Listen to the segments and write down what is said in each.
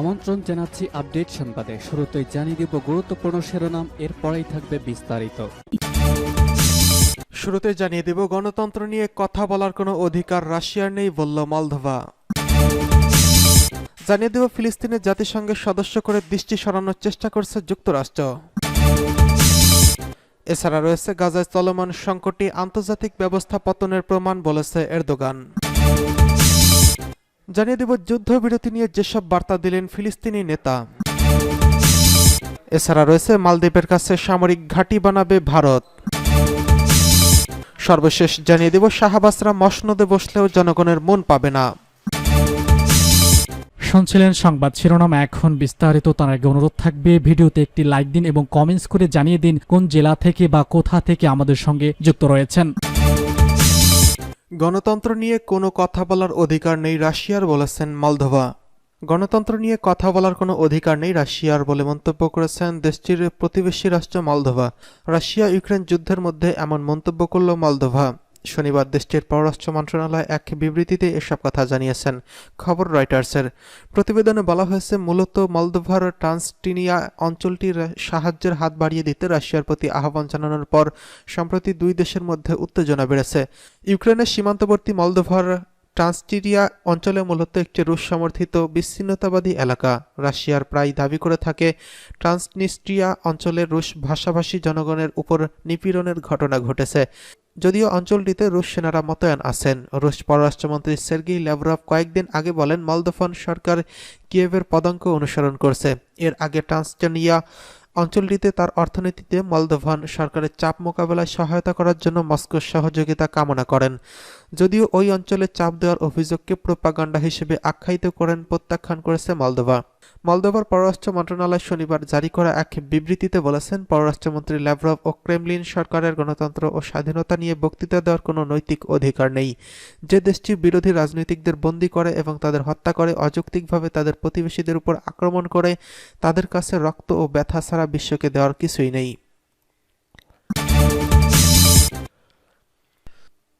আমন্ত্রণ জানাচ্ছি আপডেট সংবাদে। শুরুতেই জানিয়ে দিব গুরুত্বপূর্ণ শিরোনাম, এরপরেই থাকবে বিস্তারিত। শুরুতে জানিয়ে দেব গণতন্ত্র নিয়ে কথা বলার কোনো অধিকার রাশিয়ার নেই, বলল মলদোভা। জানিয়ে দেব ফিলিস্তিনের জাতিসংঘের সদস্য করে দৃষ্টি সরানোর চেষ্টা করছে যুক্তরাষ্ট্র। এছাড়া রয়েছে গাজায় চলমান সংকটে আন্তর্জাতিক ব্যবস্থা পতনের প্রমাণ, বলেছে এরদোগান। জানিয়ে দেব, যুদ্ধবিরতি নিয়ে যেসব বার্তা দিলেন ফিলিস্তিনি নেতা। এছাড়া রয়েছে, মালদ্বীপের কাছে সামরিক ঘাঁটি বানাবে ভারত। সর্বশেষ জানিয়ে দেব শাহাবাসরা মসনদে বসলেও জনগণের মন পাবে না। শুনছিলেন সংবাদ শিরোনাম, এখন বিস্তারিত, তার আগে অনুরোধ থাকবে, ভিডিওতে একটি লাইক দিন এবং কমেন্টস করে জানিয়ে দিন কোন জেলা থেকে বা কোথা থেকে আমাদের সঙ্গে যুক্ত রয়েছেন। গণতন্ত্র নিয়ে কোনো কথা বলার অধিকার নেই রাশিয়ার বলেছেন মালদোভা। গণতন্ত্র নিয়ে কথা বলার কোনো অধিকার নেই রাশিয়ার বলে মন্তব্য করেছেন দেশটির প্রতিবেশী রাষ্ট্র মলধোভা রাশিয়া ইউক্রেন যুদ্ধের মধ্যে এমন মন্তব্য করল মলদোভা। শনিবার দেশটির পররাষ্ট্র মন্ত্রণালয় এক বিবৃতিতে এসব কথা জানিয়েছেন খবর রয়টার্সের। প্রতিবেদনে বলা হয়েছে, মূলত মলদোভার ট্রান্সটিনিয়া অঞ্চলটির সাহায্যের হাত বাড়িয়ে দিতে রাশিয়ার প্রতি আহ্বান জানানোর পর সম্প্রতি দুই দেশের মধ্যে উত্তেজনা বেড়েছে। ইউক্রেনের সীমান্তবর্তী মলদোভার ট্রান্সটিরিয়া অঞ্চলে মূলত একটি রুশ সমর্থিত বিচ্ছিন্নতাবাদী এলাকা। রাশিয়ার প্রায় দাবি করে থাকে, ট্রান্সনিস্ট্রিয়া অঞ্চলের রুশ ভাষাভাষী জনগণের উপর নিপীড়নের ঘটনা ঘটেছে। যদিও অঞ্চলটিতে রুশ সেনারা মোতায়েন আছেন। রুশ পররাষ্ট্রমন্ত্রী সের্গেই ল্যাভরভ কয়েকদিন আগে বলেন মলদোফান সরকার কিয়েভের পদাঙ্ক অনুসরণ করছে। এর আগে ট্রান্সটেনিয়া অঞ্চলটিতে তার অর্থনীতিতে মলদোভান সরকারের চাপ মোকাবেলায় সহায়তা করার জন্য মস্কোর সহযোগিতা কামনা করেন। যদিও ওই অঞ্চলে চাপ দেওয়ার অভিযোগকে প্রোপাগান্ডা হিসেবে আখ্যায়িত করেন, প্রত্যাখ্যান করেছে মলদোভা। মলদোভার পররাষ্ট্র মন্ত্রণালয় শনিবার জারি করা এক বিবৃতিতে বলেছেন, পররাষ্ট্রমন্ত্রী ল্যাভরভ ও ক্রেমলিন সরকারের গণতন্ত্র ও স্বাধীনতা নিয়ে বক্তৃতা দেওয়ার কোনো নৈতিক অধিকার নেই। যে দেশটি বিরোধী রাজনৈতিকদের বন্দী করে এবং তাদের হত্যা করে, অযৌক্তিকভাবে তাদের প্রতিবেশীদের উপর আক্রমণ করে, তাদের কাছে রক্ত ও ব্যথা ছাড়া বিশ্বকে দেওয়ার কিছুই নেই।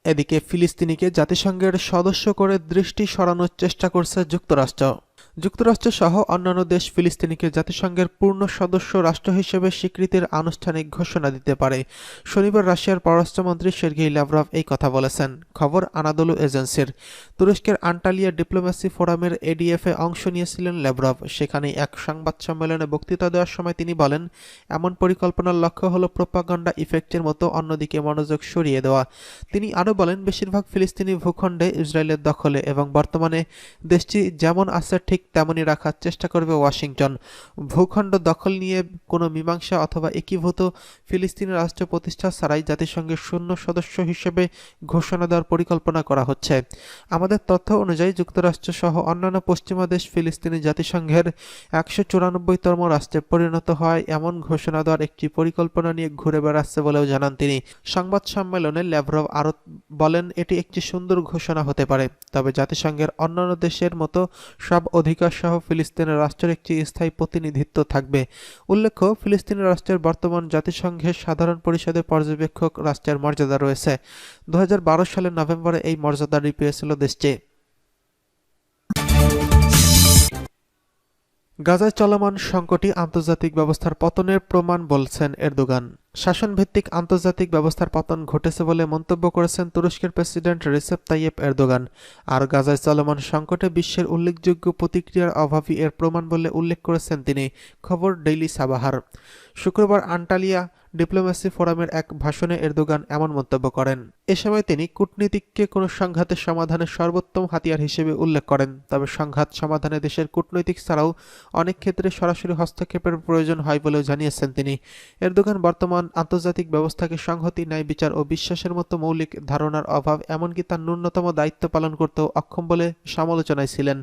এদিকে ফিলিস্তিনিকে জাতিসংঘের সদস্য করে দৃষ্টি সরানোর চেষ্টা করছে যুক্তরাষ্ট্র। যুক্তরাষ্ট্র সহ অন্যান্য দেশ ফিলিস্তিনিকে জাতিসংঘের পূর্ণ সদস্য রাষ্ট্র হিসেবে স্বীকৃতির আনুষ্ঠানিক ঘোষণা দিতে পারে। শনিবার রাশিয়ার পররাষ্ট্রমন্ত্রী সের্গেই ল্যাভরভ এই কথা বলেছেন। খবর আনাদলু এজেন্সির। তুরস্কের আন্টালিয়া ডিপ্লোম্যাসি ফোরামের এডিএফে অংশ নিয়েছিলেন ল্যাভরভ সেখানে এক সংবাদ সম্মেলনে বক্তৃতা দেওয়ার সময় তিনি বলেন, এমন পরিকল্পনার লক্ষ্য হল প্রোপাগান্ডা ইফেক্টের মতো অন্যদিকে মনোযোগ সরিয়ে দেওয়া। তিনি আরও বলেন, বেশিরভাগ ফিলিস্তিনি ভূখণ্ডে ইসরায়েলের দখলে এবং বর্তমানে দেশটি যেমন আছে, ঠিক তেমনই রাখার চেষ্টা করবে ওয়াশিংটন। ভূখণ্ড দখল নিয়ে কোনো মীমাংসা অথবা একীভূত ফিলিস্তিনি রাষ্ট্র প্রতিষ্ঠা ছাড়াই জাতিসংঘের শূন্য সদস্য হিসেবে ঘোষণা দেওয়ার পরিকল্পনা করা হচ্ছে। আমাদের তথ্য অনুযায়ী যুক্তরাষ্ট্র সহ অন্যান্য পশ্চিমা দেশ ফিলিস্তিনি জাতিসংঘের একশো চুরানব্বইতম রাষ্ট্রে পরিণত হয় এমন ঘোষণা দেওয়ার একটি পরিকল্পনা নিয়ে ঘুরে বেড়াচ্ছে বলেও জানান তিনি। সংবাদ সম্মেলনে ল্যাভরভ আরও বলেন, এটি একটি সুন্দর ঘোষণা হতে পারে, তবে জাতিসংঘের অন্যান্য দেশের মতো সব অধিকার সহ ফিলিস্তিনের রাষ্ট্রের একটি স্থায়ী প্রতিনিধিত্ব থাকবে। উল্লেখ্য ফিলিস্তিনি রাষ্ট্রের বর্তমান জাতিসংঘের সাধারণ পরিষদের পর্যবেক্ষক রাষ্ট্রের মর্যাদা রয়েছে। দু হাজার বারো সালের নভেম্বরে এই মর্যাদাটি পেয়েছিল দেশটি। গাজায় চলমান সংকটই আন্তর্জাতিক ব্যবস্থার পতনের প্রমাণ বলছেন এরদোগান। শাসনভিত্তিক আন্তর্জাতিক ব্যবস্থার পতন ঘটেছে বলে মন্তব্য করেছেন তুরস্কের প্রেসিডেন্ট রিসেপ তাইয়েপ এরদোগান। আর গাজায় চলমান সংকটে বিশ্বের উল্লেখযোগ্য প্রতিক্রিয়ার অভাবই এর প্রমাণ বলে উল্লেখ করেছেন তিনি। খবর ডেইলি সাবাহার। শুক্রবার আন্টালিয়া ডিপ্লোম্যাসি ফোরামের এক ভাষণে এরদোগান এমন মন্তব্য করেন। এ সময় তিনি কূটনীতিককে কোনো সংঘাতের সমাধানের সর্বোত্তম হাতিয়ার হিসেবে উল্লেখ করেন। তবে সংঘাত সমাধানে দেশের কূটনৈতিক ছাড়াও অনেক ক্ষেত্রে সরাসরি হস্তক্ষেপের প্রয়োজন হয় বলেও জানিয়েছেন তিনি। এরদোগান বর্তমান আন্তর্জাতিক ব্যবস্থাকে সংহতি, ন্যায় বিচার ও বিশ্বাসের মতো মৌলিক ধারণার অভাব, এমনকি তার ন্যূনতম দায়িত্ব পালন করতেও অক্ষম বলে সমালোচনায় ছিলেন।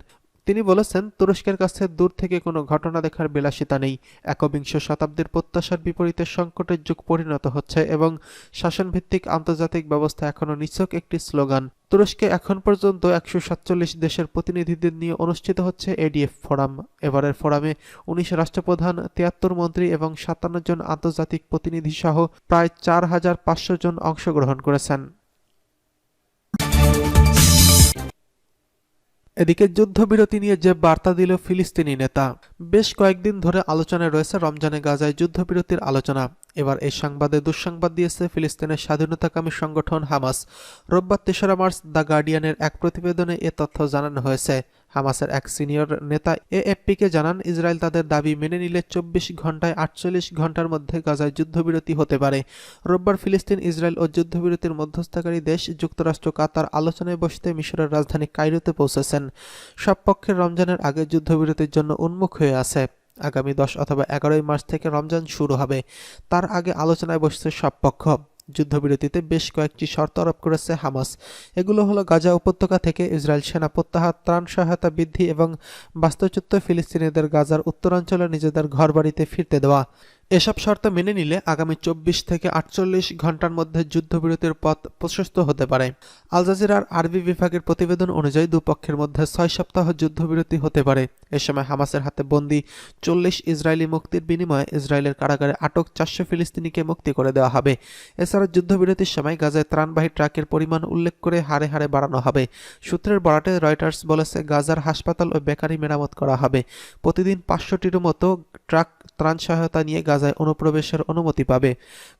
তিনি বলেছেন, তুরস্কের কাছে দূর থেকে কোনো ঘটনা দেখার বিলাসিতা নেই। একবিংশ শতাব্দীর প্রত্যাশার বিপরীতে সংকটের যুগ পরিণত হচ্ছে এবং শাসনভিত্তিক আন্তর্জাতিক ব্যবস্থা এখনও নিছক একটি স্লোগান। তুরস্কে এখন পর্যন্ত একশো সাতচল্লিশ দেশের প্রতিনিধিদের নিয়ে অনুষ্ঠিত হচ্ছে এডিএফ ফোরাম। এবারের ফোরামে উনিশ রাষ্ট্রপ্রধান, তিয়াত্তর মন্ত্রী এবং সাতান্ন জন আন্তর্জাতিক প্রতিনিধি সহ প্রায় চার হাজার পাঁচশো জন অংশগ্রহণ করেছেন। এদিকে যুদ্ধবিরতি নিয়ে যে বার্তা দিল ফিলিস্তিনি নেতা, বেশ কয়েকদিন ধরে আলোচনায় রয়েছে রমজানে গাজায় যুদ্ধবিরতির আলোচনা। এবার এই সংবাদে দুঃসংবাদ দিয়েছে ফিলিস্তিনের স্বাধীনতাকামী সংগঠন হামাস। রোববার তেসরা মার্চ দ্য গার্ডিয়ানের এক প্রতিবেদনে এ তথ্য জানানো হয়েছে। হামাসের এক সিনিয়র নেতা এএফপিকে জানান, ইসরায়েল তাদের দাবি মেনে নিলে চব্বিশ ঘন্টায় আটচল্লিশ ঘণ্টার মধ্যে গাজায় যুদ্ধবিরতি হতে পারে। রোববার ফিলিস্তিন, ইসরায়েল ও যুদ্ধবিরতির মধ্যস্থকারী দেশ যুক্তরাষ্ট্র কাতার আলোচনায় বসতে মিশরের রাজধানী কাইরোতে পৌঁছেছেন। সব পক্ষের রমজানের আগে যুদ্ধবিরতির জন্য উন্মুখ হয়ে আছে। আগামী দশ অথবা এগারোই মার্চ থেকে রমজান শুরু হবে। তার আগে আলোচনায় বসছে সব পক্ষ। যুদ্ধবিরতিতে বেশ কয়েকটি শর্ত আরোপ করেছে হামাস। এগুলো হলো গাজা উপত্যকা থেকে ইসরায়েল সেনা প্রত্যাহার, ত্রাণ সহায়তা বৃদ্ধি এবং বাস্তুচ্যুত ফিলিস্তিনিদের গাজার উত্তরাঞ্চলে নিজেদের ঘরবাড়িতে ফিরতে দেওয়া। এসব শর্ত মেনে নিলে আগামী চব্বিশ থেকে আটচল্লিশ ঘণ্টার মধ্যে যুদ্ধবিরতির পথ প্রশস্ত হতে পারে। আল জাজিরার আরবি বিভাগের প্রতিবেদন অনুযায়ী দুপক্ষের মধ্যে ছয় সপ্তাহ যুদ্ধবিরতি হতে পারে। এ সময় হামাসের হাতে বন্দি চল্লিশ ইসরায়েলি মুক্তির বিনিময়ে ইসরায়েলের কারাগারে আটক চারশো ফিলিস্তিনিকে মুক্তি করে দেওয়া হবে। এছাড়া যুদ্ধবিরতির সময় গাজায় ত্রাণবাহী ট্রাকের পরিমাণ উল্লেখ করে হারে হারে বাড়ানো হবে। সূত্রের বরাটে রয়টার্স বলেছে, গাজার হাসপাতাল ও বেকারি মেরামত করা হবে। প্রতিদিন পাঁচশোটির মতো ট্রাক ত্রাণ সহায়তা নিয়ে গাজায় অনুপ্রবেশের অনুমতি পাবে।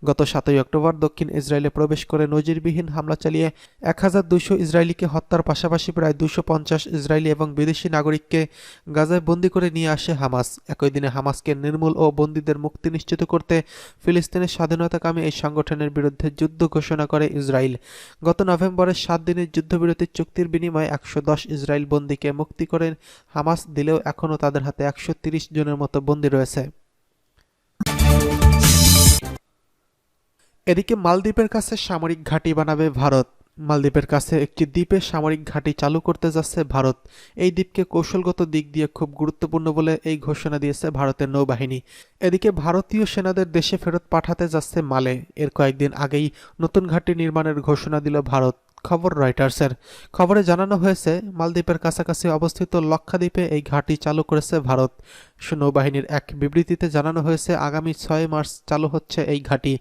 গত সাতই অক্টোবর দক্ষিণ ইসরায়েলে প্রবেশ করে নজিরবিহীন হামলা চালিয়ে এক হাজার দুশো ইসরায়েলিকে হত্যার পাশাপাশি প্রায় দুশো পঞ্চাশ ইসরায়েলি এবং বিদেশি নাগরিককে গাজায় বন্দি করে নিয়ে আসে হামাস। একই দিনে হামাসকে নির্মূল ও বন্দীদের মুক্তি নিশ্চিত করতে ফিলিস্তিনের স্বাধীনতাকামী এই সংগঠনের বিরুদ্ধে যুদ্ধ ঘোষণা করে ইসরায়েল। গত নভেম্বরের সাত দিনের যুদ্ধবিরতির চুক্তির বিনিময়ে একশো দশ ইসরায়েল বন্দীকে মুক্তি করে হামাস দিলেও এখনও তাদের হাতে একশো জনের মতো বন্দী রয়েছে। এদিকে মালদ্বীপের কাছে সামরিক ঘাঁটি বানাবে ভারত। মালদ্বীপের কাছে একটি দ্বীপে সামরিক ঘাঁটি চালু করতে যাচ্ছে ভারত। এই দ্বীপকে কৌশলগত দিক দিয়ে খুব গুরুত্বপূর্ণ বলে এই ঘোষণা দিয়েছে ভারতের নৌবাহিনী। এদিকে ভারতীয় সেনাদের দেশে ফেরত পাঠাতে যাচ্ছে মালে। এর কয়েকদিন আগেই নতুন ঘাঁটি নির্মাণের ঘোষণা দিল ভারত। খবর রয়টার্সের খবরে জানানো হয়েছে, মালদ্বীপের কাছাকাছি অবস্থিত লক্ষাদ্বীপে এই ঘাঁটি চালু করেছে ভারত। নৌবাহিনীর এক বিবৃতিতে জানানো হয়েছে, আগামী ছয় মার্চ চালু হচ্ছে এই ঘাঁটি।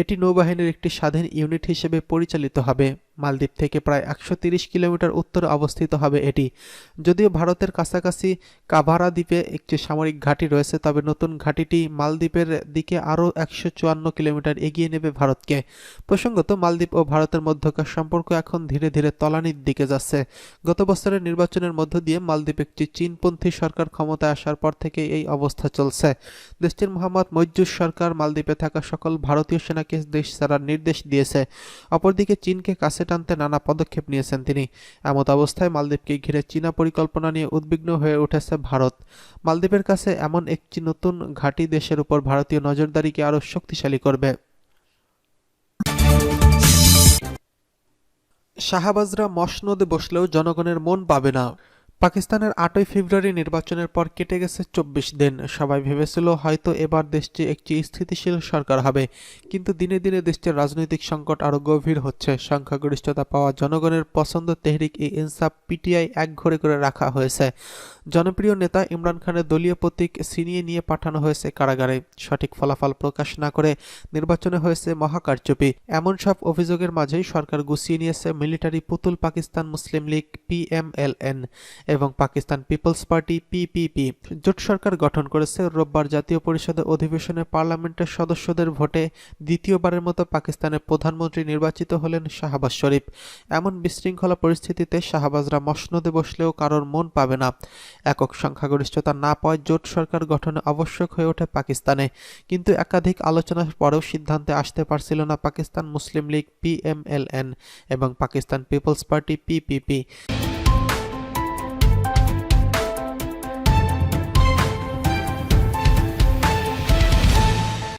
এটি নৌবাহিনীর একটি স্বাধীন ইউনিট হিসেবে পরিচালিত হবে। মালদ্বীপ থেকে প্রায় একশো কিলোমিটার উত্তরে অবস্থিত হবে এটি। যদিও ভারতের কাছাকাছি কাভারা দ্বীপে একটি সামরিক ঘাঁটি রয়েছে, তবে নতুন ঘাঁটিটি মালদ্বীপের দিকে আরও একশো চুয়ান্ন কিলোমিটার এগিয়ে নেবে ভারতকে। প্রসঙ্গত, মালদ্বীপ ও ভারতের মধ্যকার সম্পর্ক এখন ধীরে ধীরে তলানির দিকে যাচ্ছে। গত বছরের নির্বাচনের মধ্য দিয়ে মালদ্বীপ একটি চীনপন্থী সরকার ক্ষমতায় আসার পর থেকে এই অবস্থা চলছে। দেশটির মোহাম্মদ মজ্জুর সরকার মালদ্বীপে থাকা সকল ভারতীয় সেনাকে দেশ ছাড়ার নির্দেশ দিয়েছে। অপরদিকে চীনকে কাছে টানতে নানা পদক্ষেপ নিয়েছেন তিনি। এমত অবস্থায় মালদ্বীপকে ঘিরে চীনা পরিকল্পনা নিয়ে উদ্বিগ্ন হয়ে উঠেছে ভারত। মালদ্বীপের কাছে এমন একটি নতুন ঘাঁটি দেশের উপর ভারতীয় নজরদারিকে আরও শক্তিশালী করবে। শাহবাজরা মসনদে বসলেও জনগণের মন পাবে না। পাকিস্তানের আটই ফেব্রুয়ারি নির্বাচনের পর কেটে গেছে চব্বিশ দিন। সবাই ভেবেছিল হয়তো এবার দেশটি একটি স্থিতিশীল সরকার হবে। কিন্তু দিনে দিনে দেশটির রাজনৈতিক সংকট আরও গভীর হচ্ছে। সংখ্যাগরিষ্ঠতা পাওয়া জনগণের পছন্দ তেহরিক ই ইনসাফ পিটিআই একঘরে করে রাখা হয়েছে। জনপ্রিয় নেতা ইমরান খানের দলীয় প্রতীক ছিনিয়ে নিয়ে পাঠানো হয়েছে কারাগারে। সঠিক ফলাফল প্রকাশ না করে নির্বাচনে হয়েছে মহাকারচুপি। এমন সব অভিযোগের মাঝেই সরকার গুছিয়ে নিয়েছে মিলিটারি পুতুল পাকিস্তান মুসলিম লীগ পিএমএলএন এবং পাকিস্তান পিপলস পার্টি, পিপিপি। জোট সরকার গঠন করেছে রোববার জাতীয় পরিষদের অধিবেশনে পার্লামেন্টের সদস্যদের ভোটে দ্বিতীয়বারের মতো পাকিস্তানের প্রধানমন্ত্রী নির্বাচিত হলেন শাহবাজ শরীফ। এমন বিশৃঙ্খলা পরিস্থিতিতে শাহবাজরা মসনদে বসলেও কারোর মন পাবে না। একক সংখ্যাগরিষ্ঠতা না পাওয়ায় জোট সরকার গঠনে আবশ্যক হয়ে ওঠে পাকিস্তানে। কিন্তু একাধিক আলোচনার পরেও সিদ্ধান্তে আসতে পারছিল না পাকিস্তান মুসলিম লীগ, পিএমএলএন, এবং পাকিস্তান পিপলস পার্টি, পিপিপি।